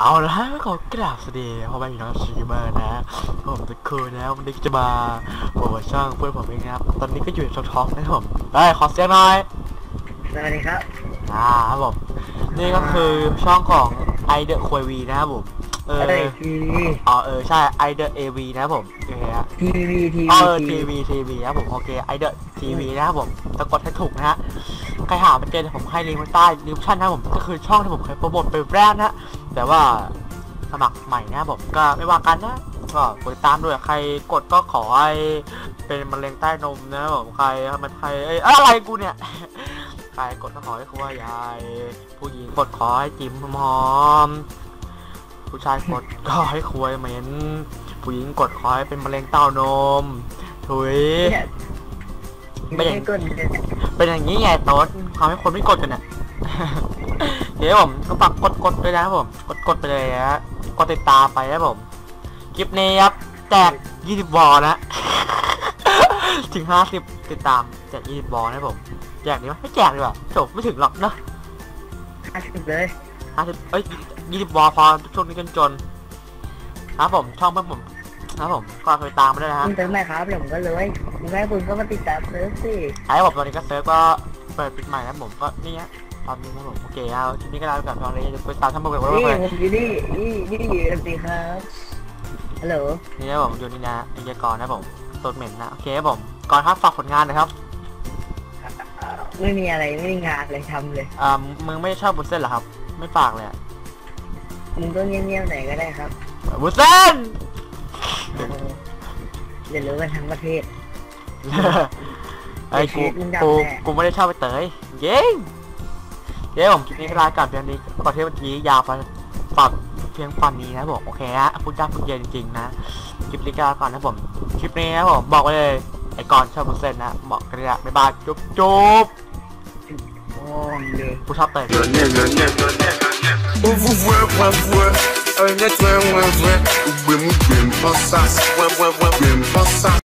เอาละขอกราบสวัสดีพ่อแม่พี่น้องสตรีมเมอร์นะผมตะคูนะวันนี้จะมาโปรโมทช่องเพื่อนผมเองนะครับ ตอนนี้ก็อยู่ในช็อกท็อกนะครับผมได้ขอเสียงหน่อยสวัสดีครับอ่าครับผมนี่ก็คือช่องของ i d e q u v นะครับผมเอออะไรทีวีอ๋อเออใช่ i d e AV นะครับผมโอเคฮะทีวีทีเอวีอทีวีทีวีนะครับผมโอเคไอเดอทีวีนะครับผมตะกดให้ถูกนะฮะใครหาไม่เจอเดี๋ยวผมให้ลิงก์ไว้ใต้ดิสคริปชั่นนะครับผมก็คือช่องที่ผมเคยโปรโมทไปแรกนะฮะ แต่ว่าสมัครใหม่นะครับผมก็ไม่ว่ากันนะก็กดติดตามด้วยใครกดก็ขอให้เป็นมะเร็งใต้นมนะครับผมใครมันใครเอ้ยอะไรกูเนี่ยใครกดก็ขอให้ครัวยายผู้หญิงกดขอให้จิ้มหอมๆผู้ชายกดก็ให้ครัวเหม็นผู้หญิงกดขอให้เป็นมะเร็งเต้านมถุยเนี่ยไม่ไม่อย่างได้กดเลยเป็นอย่างนี้ไงโต๊ดทำให้คนไม่กดกันอะ เดี๋ยวผมก็ฝากกดกดด้วยนะครับผมกดกดไปเลยฮะกดติดตามไปนะครับผมคลิปนี้ครับแจก20วอลนะ ถึง 50 ติดตามแจก20วอลนะครับผมแจกดีไหมไม่แจกดีกว่าจบไม่ถึงหรอกเนอะห้าสิบเลย50เอ้ย20วอลพอช่วงนี้จนจนๆครับผมช่องเพื่อนผมครับผมก็ไปตามมาด้วยนะฮะคุณเติมไหมครับเดี๋ยวผมก็เลยคุณแม่คุณก็มาติดตามเซิร์ฟสิไอ้ผมตอนนี้ก็เซิร์ฟก็เปิดปิดใหม่นะผมก็นี่ฮะ ตอนนี้นะผมโอเคเอาคลิปนี้ก็ลาไปก่อนตอนนี้จะไปตามทั้งหมดเลยนี่ว่าผมอยู่นี่นี่นี่สวัสดีครับฮัลโหลนี่นะผมอยู่นี่นะอินเดียกรนะผมสดเหม็นนะโอเคครับผมก่อนครับฝากผลงานนะครับ ไม่มีอะไรไม่มีงานเลยทำเลยอ่ามึงไม่ชอบบุญเส้นเหรอครับ ไม่ฝากเลยอะมึงก็เงียบๆหน่อยก็ได้ครับบุญเส้นเออเดี๋ยวรู้กันทั้งประเทศไอ้กูมึงดับกูแน่กูไม่ได้ชอบไปเตยเย้ งเย้ผมคลิปนี้ก็ลาก่อนเพียงนี้ประเทศเมื่อกี้ยาวไปฝากเพียงฟันนี้นะผมโอเคฮะพูดจ้าพูดเย็นจริงๆนะคลิปนี้ก็ลาก่อนนะผมคลิปนี้นะผมบอกไว้เลยไอ้ก่อนชอบบุญเส้นนะบอกกันเลยอะบ๊ายบายจุ๊บจุ๊บโอ้ยเลยกูชอบเตย On vous voit, voit, voit. Un net, ouais, ouais, ouais. Oui, oui, oui, pas ça. Ouais, ouais, ouais, oui, pas ça.